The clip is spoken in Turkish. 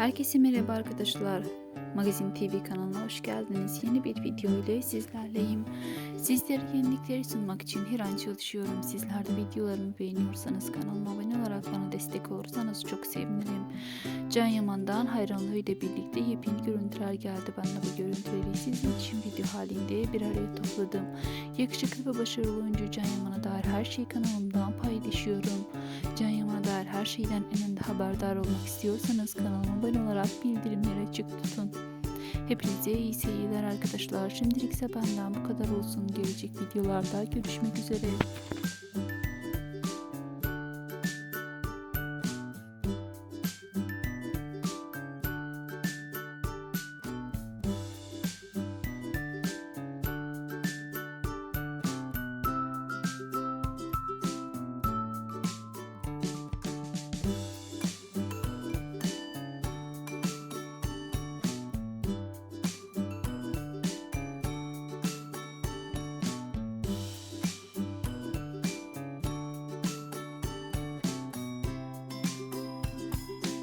Herkese merhaba arkadaşlar. Magazin TV kanalına hoş geldiniz. Yeni bir video ile sizlerleyim. Sizlere yenilikleri sunmak için her an çalışıyorum. Sizler de videolarımı beğeniyorsanız kanalıma abone olarak bana destek olursanız çok sevinirim. Can Yaman'dan hayranlığıyla birlikte yepyeni görüntüler geldi. Ben de bu görüntüleri sizin için video halinde bir araya topladım. Yakışıklı ve başarılı oyuncu Can Yaman'a dair her şeyi kanalımdan paylaşıyorum. Her şeyden eninde haberdar olmak istiyorsanız kanalıma abone olarak bildirimleri açık tutun. Hepinize iyi seyirler arkadaşlar. Şimdilik ise benden bu kadar olsun. Gelecek videolarda görüşmek üzere.